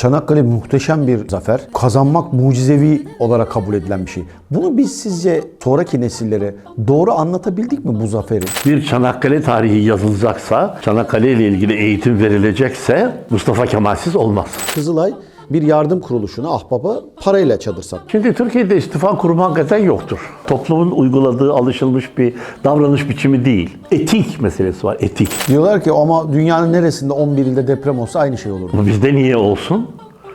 Çanakkale muhteşem bir zafer. Kazanmak mucizevi olarak kabul edilen bir şey. Bunu biz sizce sonraki nesillere doğru anlatabildik mi bu zaferi? Bir Çanakkale tarihi yazılacaksa, Çanakkale ile ilgili eğitim verilecekse Mustafa Kemalsiz olmaz. Kızılay bir yardım kuruluşuna ahbaba parayla çadır sattı. Şimdi Türkiye'de istifa kurumu hakikaten yoktur. Toplumun uyguladığı alışılmış bir davranış biçimi değil. Etik meselesi var, etik. Diyorlar ki ama dünyanın neresinde 11 ilde deprem olsa aynı şey olur. Bu bizde niye olsun?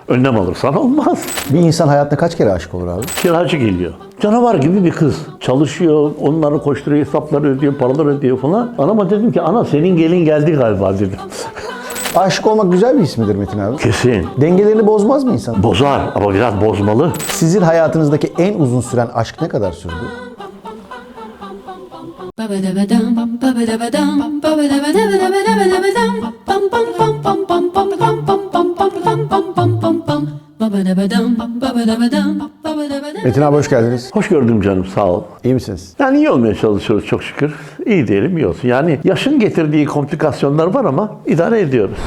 Önlem alırsan olmaz. Bir insan hayatında kaç kere aşık olur abi? Kiracı geliyor. Canavar gibi bir kız. Çalışıyor, onları koşturuyor, hesapları ödüyor, paralar ödüyor falan. Anama dedim ki ana senin gelin geldi galiba dedim. Aşık olmak güzel bir his midir Metin abi? Kesin. Dengelerini bozmaz mı insan? Bozar ama biraz bozmalı. Sizin hayatınızdaki en uzun süren aşk ne kadar sürdü? Metin abi hoş geldiniz. Hoş gördüm canım sağ ol. İyi misiniz? Yani iyi olmaya çalışıyoruz çok şükür. İyi diyelim iyi olsun. Yani yaşın getirdiği komplikasyonlar var ama idare ediyoruz.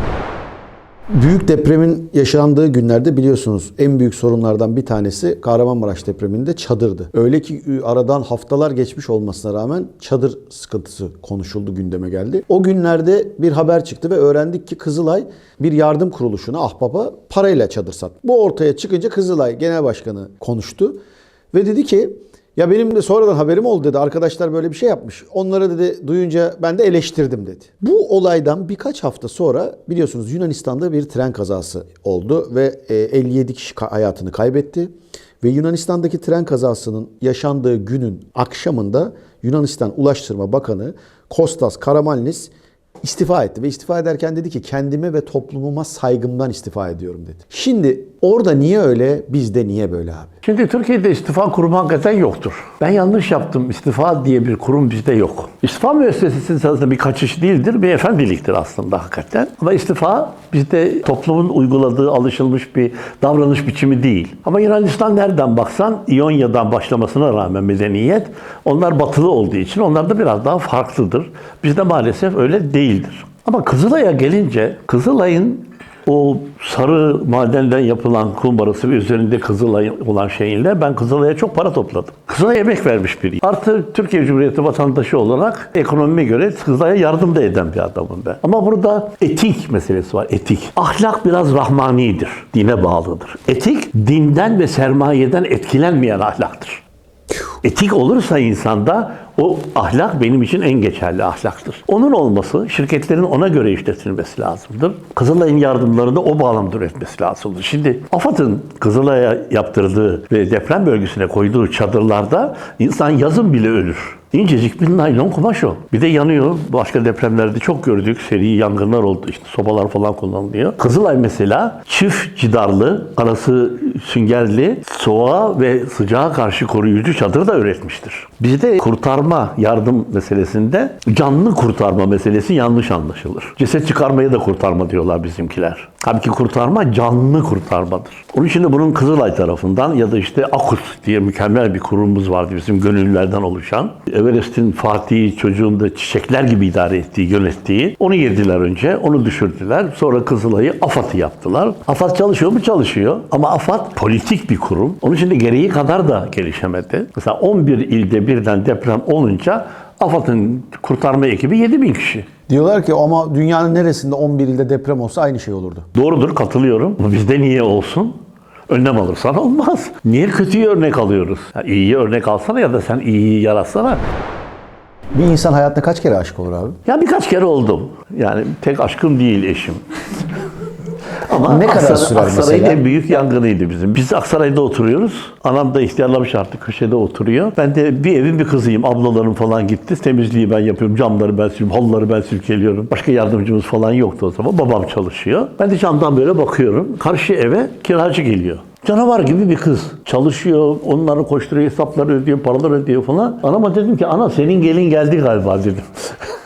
Büyük depremin yaşandığı günlerde biliyorsunuz en büyük sorunlardan bir tanesi Kahramanmaraş depreminde çadırdı. Öyle ki aradan haftalar geçmiş olmasına rağmen çadır sıkıntısı konuşuldu gündeme geldi. O günlerde bir haber çıktı ve öğrendik ki Kızılay bir yardım kuruluşuna ahbaba parayla çadır sattı. Bu ortaya çıkınca Kızılay Genel Başkanı konuştu ve dedi ki ya benim de sonradan haberim oldu dedi. Arkadaşlar böyle bir şey yapmış. Onları dedi duyunca ben de eleştirdim dedi. Bu olaydan birkaç hafta sonra biliyorsunuz Yunanistan'da bir tren kazası oldu ve e, 57 kişi ka- hayatını kaybetti. Ve Yunanistan'daki tren kazasının yaşandığı günün akşamında Yunanistan Ulaştırma Bakanı Kostas Karamanlis istifa etti ve istifa ederken dedi ki kendime ve toplumuma saygımdan istifa ediyorum dedi. Şimdi orada niye öyle, bizde niye böyle abi? Şimdi Türkiye'de istifa kurumu hakikaten yoktur. Ben yanlış yaptım. İstifa diye bir kurum bizde yok. İstifa müessesesi sırasında bir kaçış değildir, bir efendiliktir aslında hakikaten. Ama istifa bizde toplumun uyguladığı alışılmış bir davranış biçimi değil. Ama Yunanistan nereden baksan İonya'dan başlamasına rağmen medeniyet onlar batılı olduğu için onlar da biraz daha farklıdır. Bizde maalesef öyle değildir. Ama Kızılay'a gelince Kızılay'ın o sarı madenden yapılan kumbarası ve üzerinde Kızılay olan şeyinle ben Kızılay'a çok para topladım. Kızılay'a emek vermiş biriyim. Artı Türkiye Cumhuriyeti vatandaşı olarak ekonomime göre Kızılay'a yardım da eden bir adamım ben. Ama burada etik meselesi var, etik. Ahlak biraz rahmanidir, dine bağlıdır. Etik, dinden ve sermayeden etkilenmeyen ahlaktır. Etik olursa insanda o ahlak benim için en geçerli ahlaktır. Onun olması şirketlerin ona göre işletilmesi lazımdır. Kızılay'ın yardımlarını o bağlamda üretmesi lazımdır. Şimdi AFAD'ın Kızılay'a yaptırdığı ve deprem bölgesine koyduğu çadırlarda insan yazın bile ölür. İncecik bir naylon kumaş o. Bir de yanıyor. Başka depremlerde çok gördük. Seri yangınlar oldu. İşte sobalar falan kullanılıyor. Kızılay mesela çift cidarlı, arası süngerli, soğuğa ve sıcağa karşı koruyucu çadır da üretmiştir. Bizde kurtarma yardım meselesinde canlı kurtarma meselesi yanlış anlaşılır. Ceset çıkarmaya da kurtarma diyorlar bizimkiler. Halbuki kurtarma canlı kurtarmadır. Onun için de bunun Kızılay tarafından ya da işte AKUS diye mükemmel bir kurumumuz vardı bizim gönüllülerden oluşan. Everest'in Fatih'i çocuğunda çiçekler gibi idare ettiği, yönettiği. Onu yediler önce, onu düşürdüler. Sonra Kızılay'ı AFAD'ı yaptılar. AFAD çalışıyor mu? Çalışıyor. Ama AFAD politik bir kurum. Onun için de gereği kadar da gelişemedi. Mesela 11 ilde birden deprem olunca AFAD'ın kurtarma ekibi 7 bin kişi. Diyorlar ki ama dünyanın neresinde 11 ilde deprem olsa aynı şey olurdu. Doğrudur katılıyorum. Bizde niye olsun? Önlem alırsan olmaz. Niye kötüyü örnek alıyoruz? Ya iyiyi örnek alsana ya da sen iyiyi yaratsana. Bir insan hayatında kaç kere aşık olur abi? Ya birkaç kere oldum. Yani tek aşkım değil eşim. Ama Ne kadar Aksaray- sürer Aksaray'ın mesela? en büyük yangınıydı bizim. Biz Aksaray'da oturuyoruz. Anam da ihtiyarlamış artık köşede oturuyor. Ben de bir evin bir kızıyım. Ablalarım falan gitti. Temizliği ben yapıyorum. Camları ben siliyorum. Halıları ben silkeliyorum. Başka yardımcımız falan yoktu o zaman. Babam çalışıyor. Ben de camdan böyle bakıyorum. Karşı eve kiracı geliyor. Canavar gibi bir kız. Çalışıyor, onları koşturuyor, hesapları ödüyor, paralar ödüyor falan. Anama dedim ki ana senin gelin geldi galiba dedim.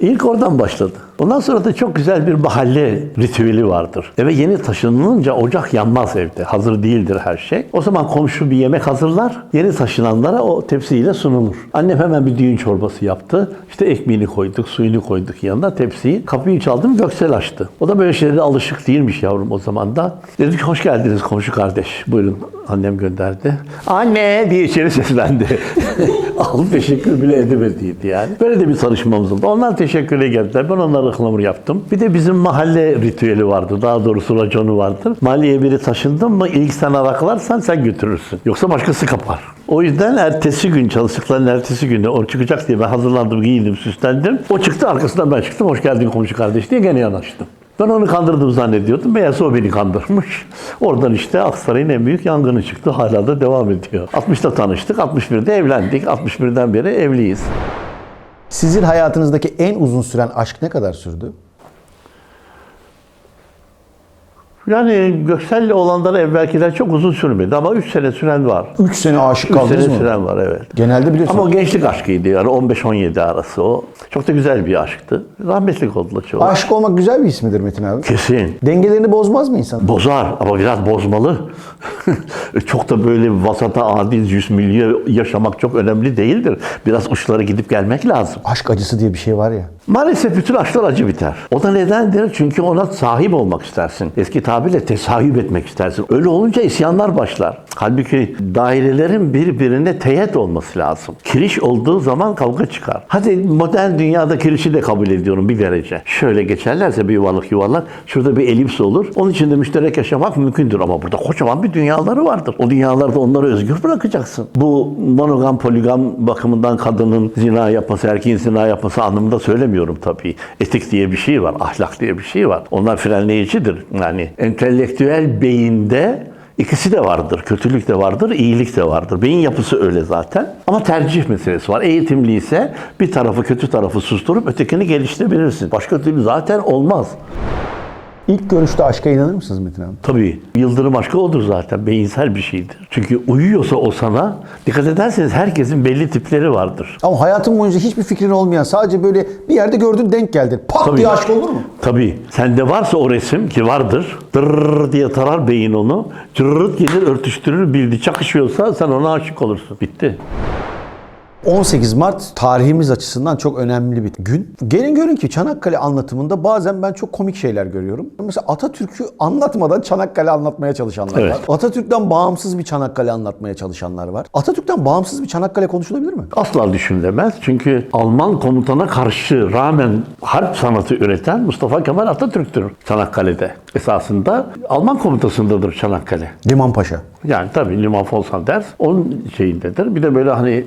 İlk oradan başladı. Ondan sonra da çok güzel bir mahalle ritüeli vardır. Eve yeni taşınılınca ocak yanmaz evde. Hazır değildir her şey. O zaman komşu bir yemek hazırlar. Yeni taşınanlara o tepsiyle sunulur. Annem hemen bir düğün çorbası yaptı. İşte ekmeğini koyduk, suyunu koyduk yanına tepsiyi. Kapıyı çaldım, Göksel açtı. O da böyle şeylere alışık değilmiş yavrum o zaman da. Dedik hoş geldiniz komşu kardeş. Buyurun annem gönderdi. Anne diye içeri seslendi. Al teşekkür bile edemediydi yani. Böyle de bir tanışmamız oldu. Onlar teşekküre geldiler. Ben onlara ıhlamur yaptım. Bir de bizim mahalle ritüeli vardı. Daha doğrusu raconu vardır. Mahalleye biri taşındın mı ilk sen araklarsan sen götürürsün. Yoksa başkası kapar. O yüzden ertesi gün çalıştıkların ertesi günü o çıkacak diye ben hazırlandım, giyindim, süslendim. O çıktı arkasından ben çıktım. Hoş geldin komşu kardeş diye gene yanaştım. Ben onu kandırdım zannediyordum. Meğerse o beni kandırmış. Oradan işte Aksaray'ın en büyük yangını çıktı. Hala da devam ediyor. 60'ta tanıştık, 61'de evlendik. 61'den beri evliyiz. Sizin hayatınızdaki en uzun süren aşk ne kadar sürdü? Yani Göksel'le olanlar evvelkiler çok uzun sürmedi ama 3 sene süren var. 3 sene aşık 3 kaldınız sene mı? süren var evet. Genelde biliyorsun. Ama o gençlik aşkıydı yani 15-17 arası o. Çok da güzel bir aşktı. Rahmetlik oldular çoğu. Aşık olmak güzel bir his midir Metin abi? Kesin. Dengelerini bozmaz mı insan? Bozar ama biraz bozmalı. çok da böyle vasata adil yüz milyon yaşamak çok önemli değildir. Biraz uçlara gidip gelmek lazım. Aşk acısı diye bir şey var ya. Maalesef bütün aşklar acı biter. O da nedendir? Çünkü ona sahip olmak istersin. Eski tabirle tesahip etmek istersin. Öyle olunca isyanlar başlar. Halbuki dairelerin birbirine teyit olması lazım. Kiriş olduğu zaman kavga çıkar. Hadi modern dünyada kirişi de kabul ediyorum bir derece. Şöyle geçerlerse bir yuvarlak yuvarlak şurada bir elips olur. Onun içinde müşterek yaşamak mümkündür ama burada kocaman bir dünyaları vardır. O dünyalarda onları özgür bırakacaksın. Bu monogam poligam bakımından kadının zina yapması, erkeğin zina yapması anlamında söylemiyorum tabii. Etik diye bir şey var, ahlak diye bir şey var. Onlar frenleyicidir. Yani entelektüel beyinde İkisi de vardır. Kötülük de vardır, iyilik de vardır. Beyin yapısı öyle zaten. Ama tercih meselesi var. Eğitimli ise bir tarafı kötü tarafı susturup ötekini geliştirebilirsin. Başka türlü zaten olmaz. İlk görüşte aşka inanır mısınız Metin abi? Tabii yıldırım aşkı odur zaten. Beyinsel bir şeydir. Çünkü uyuyorsa o sana, dikkat ederseniz herkesin belli tipleri vardır. Ama hayatın boyunca hiçbir fikrin olmayan sadece böyle bir yerde gördün denk geldin. Pat Tabii. diye aşk olur mu? Tabii. Sende varsa o resim ki vardır. Dırrrr diye tarar beyin onu. Cırrırt gelir örtüştürür bildi. Çakışıyorsa sen ona aşık olursun. Bitti. 18 Mart tarihimiz açısından çok önemli bir gün. Gelin görün ki Çanakkale anlatımında bazen ben çok komik şeyler görüyorum. Mesela Atatürk'ü anlatmadan Çanakkale anlatmaya çalışanlar Evet. var. Atatürk'ten bağımsız bir Çanakkale anlatmaya çalışanlar var. Atatürk'ten bağımsız bir Çanakkale konuşulabilir mi? Asla düşünülemez. Çünkü Alman komutana karşı rağmen harp sanatı üreten Mustafa Kemal Atatürk'tür Çanakkale'de. Esasında Alman komutasındadır Çanakkale. Liman Paşa. Yani tabii Liman von Sanders onun şeyindedir. Bir de böyle hani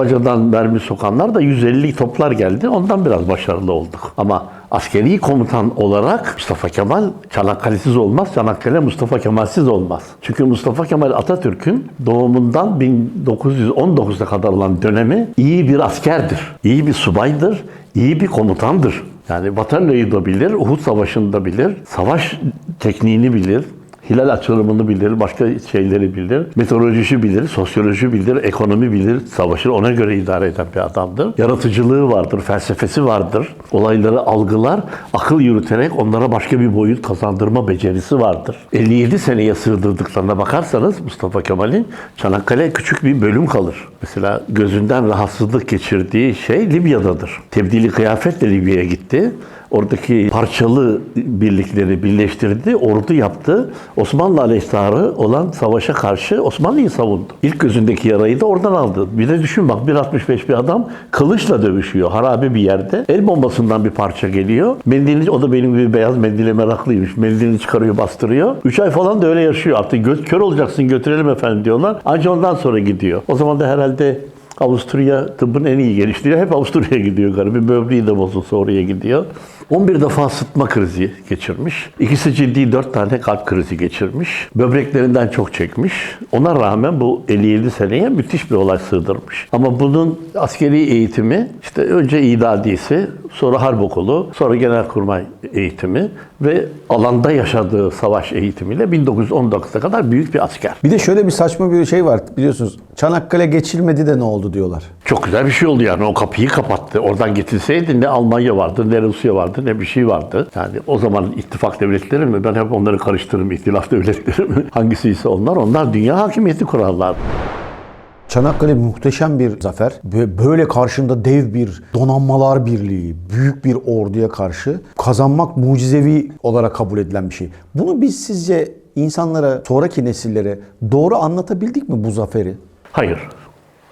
bacadan mermi sokanlar da 150 toplar geldi. Ondan biraz başarılı olduk. Ama askeri komutan olarak Mustafa Kemal Çanakkale'siz olmaz. Çanakkale Mustafa Kemal'siz olmaz. Çünkü Mustafa Kemal Atatürk'ün doğumundan 1919'a kadar olan dönemi iyi bir askerdir. iyi bir subaydır. iyi bir komutandır. Yani Waterloo'yu da bilir, Uhud Savaşı'nı da bilir, savaş tekniğini bilir, Hilal açılımını bilir, başka şeyleri bilir, meteoroloji bilir, sosyoloji bilir, ekonomi bilir, savaşı ona göre idare eden bir adamdır. Yaratıcılığı vardır, felsefesi vardır. Olayları algılar, akıl yürüterek onlara başka bir boyut kazandırma becerisi vardır. 57 seneye sığdırdıklarına bakarsanız Mustafa Kemal'in Çanakkale küçük bir bölüm kalır. Mesela gözünden rahatsızlık geçirdiği şey Libya'dadır. Tebdili kıyafetle Libya'ya gitti. Oradaki parçalı birlikleri birleştirdi, ordu yaptı. Osmanlı aleyhtarı olan savaşa karşı Osmanlı'yı savundu. İlk gözündeki yarayı da oradan aldı. Bir de düşün bak 1.65 bir adam kılıçla dövüşüyor harabe bir yerde. El bombasından bir parça geliyor. Mendilini, o da benim gibi beyaz mendile meraklıymış. Mendilini çıkarıyor, bastırıyor. 3 ay falan da öyle yaşıyor. Artık göz, kör olacaksın götürelim efendim diyorlar. Ancak ondan sonra gidiyor. O zaman da herhalde Avusturya tıbbın en iyi geliştiriyor. Hep Avusturya'ya gidiyor galiba. Böbreği de bozulsa oraya gidiyor. 11 defa sıtma krizi geçirmiş. İkisi ciddi 4 tane kalp krizi geçirmiş. Böbreklerinden çok çekmiş. Ona rağmen bu 57 seneye müthiş bir olay sığdırmış. Ama bunun askeri eğitimi işte önce idadisi, sonra harp okulu, sonra genelkurmay eğitimi ve alanda yaşadığı savaş eğitimiyle 1919'a kadar büyük bir asker. Bir de şöyle bir saçma bir şey var biliyorsunuz. Çanakkale geçilmedi de ne oldu diyorlar. Çok güzel bir şey oldu yani. O kapıyı kapattı. Oradan getirseydi ne Almanya vardı, ne Rusya vardı, ne bir şey vardı. Yani o zaman ittifak devletleri mi? Ben hep onları karıştırırım. İhtilaf devletleri mi? Hangisiyse onlar. Onlar dünya hakimiyeti kurarlar. Çanakkale muhteşem bir zafer. Böyle karşında dev bir donanmalar birliği, büyük bir orduya karşı kazanmak mucizevi olarak kabul edilen bir şey. Bunu biz sizce insanlara, sonraki nesillere doğru anlatabildik mi bu zaferi? Hayır.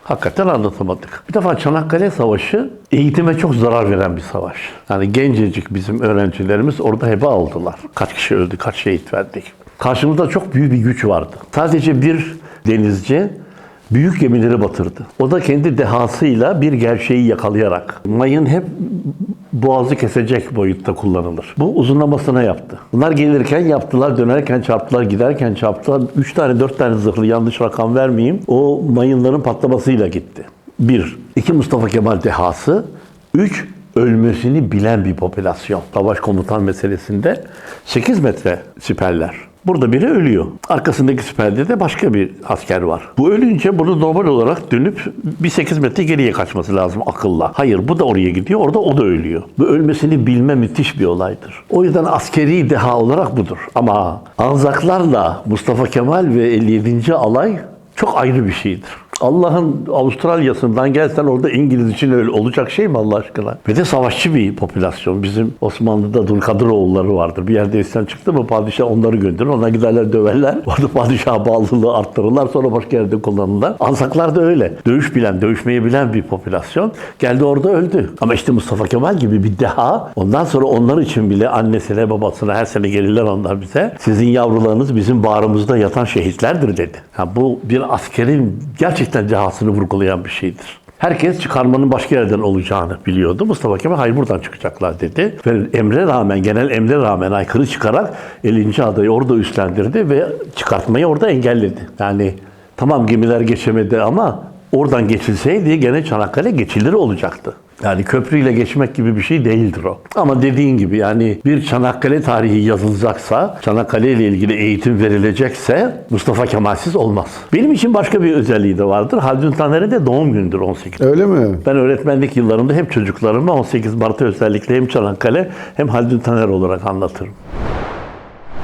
Hakikaten anlatamadık. Bir defa Çanakkale Savaşı eğitime çok zarar veren bir savaş. Yani gencecik bizim öğrencilerimiz orada heba oldular. Kaç kişi öldü, kaç şehit verdik. Karşımızda çok büyük bir güç vardı. Sadece bir denizci büyük gemileri batırdı. O da kendi dehasıyla bir gerçeği yakalayarak. Mayın hep boğazı kesecek boyutta kullanılır. Bu uzunlamasına yaptı. Bunlar gelirken yaptılar, dönerken çarptılar, giderken çarptılar. Üç tane, dört tane zırhlı yanlış rakam vermeyeyim. O mayınların patlamasıyla gitti. Bir. iki Mustafa Kemal dehası. Üç, ölmesini bilen bir popülasyon. Savaş komutan meselesinde 8 metre siperler. Burada biri ölüyor. Arkasındaki siperde de başka bir asker var. Bu ölünce bunu normal olarak dönüp bir 8 metre geriye kaçması lazım akılla. Hayır bu da oraya gidiyor. Orada o da ölüyor. Bu ölmesini bilme müthiş bir olaydır. O yüzden askeri deha olarak budur. Ama Anzaklarla Mustafa Kemal ve 57. alay çok ayrı bir şeydir. Allah'ın Avustralya'sından gelsen orada İngiliz için öyle olacak şey mi Allah aşkına? Ve de savaşçı bir popülasyon. Bizim Osmanlı'da Dulkadiroğulları vardır. Bir yerde isyan çıktı mı padişah onları gönderir. Ona giderler döverler. Orada padişah bağlılığı arttırırlar. Sonra başka yerde kullanırlar. Ansaklar da öyle. Dövüş bilen, dövüşmeyi bilen bir popülasyon. Geldi orada öldü. Ama işte Mustafa Kemal gibi bir deha. Ondan sonra onlar için bile annesine babasına her sene gelirler onlar bize. Sizin yavrularınız bizim bağrımızda yatan şehitlerdir dedi. Ha, bu bir askerin gerçekten dehasını vurgulayan bir şeydir. Herkes çıkarmanın başka yerden olacağını biliyordu. Mustafa Kemal hayır buradan çıkacaklar dedi. Ve emre rağmen, genel emre rağmen aykırı çıkarak 50. adayı orada üstlendirdi ve çıkartmayı orada engelledi. Yani tamam gemiler geçemedi ama oradan geçilseydi gene Çanakkale geçilir olacaktı. Yani köprüyle geçmek gibi bir şey değildir o. Ama dediğin gibi yani bir Çanakkale tarihi yazılacaksa, Çanakkale ile ilgili eğitim verilecekse Mustafa Kemalsiz olmaz. Benim için başka bir özelliği de vardır. Haldun Taner'e de doğum gündür 18. Öyle mi? Ben öğretmenlik yıllarımda hep çocuklarıma 18 Mart'ı özellikle hem Çanakkale hem Haldun Taner olarak anlatırım.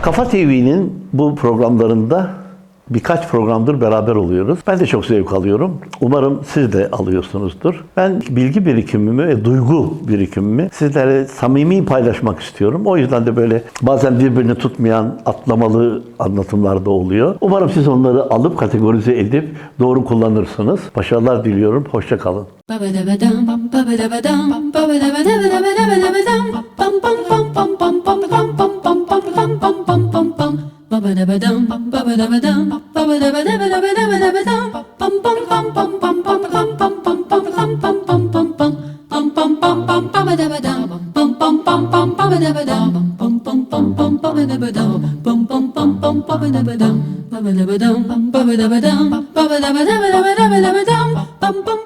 Kafa TV'nin bu programlarında birkaç programdır beraber oluyoruz. Ben de çok zevk alıyorum. Umarım siz de alıyorsunuzdur. Ben bilgi birikimimi ve duygu birikimimi sizlere samimi paylaşmak istiyorum. O yüzden de böyle bazen birbirini tutmayan atlamalı anlatımlar da oluyor. Umarım siz onları alıp kategorize edip doğru kullanırsınız. Başarılar diliyorum. Hoşça kalın. Bum, bum.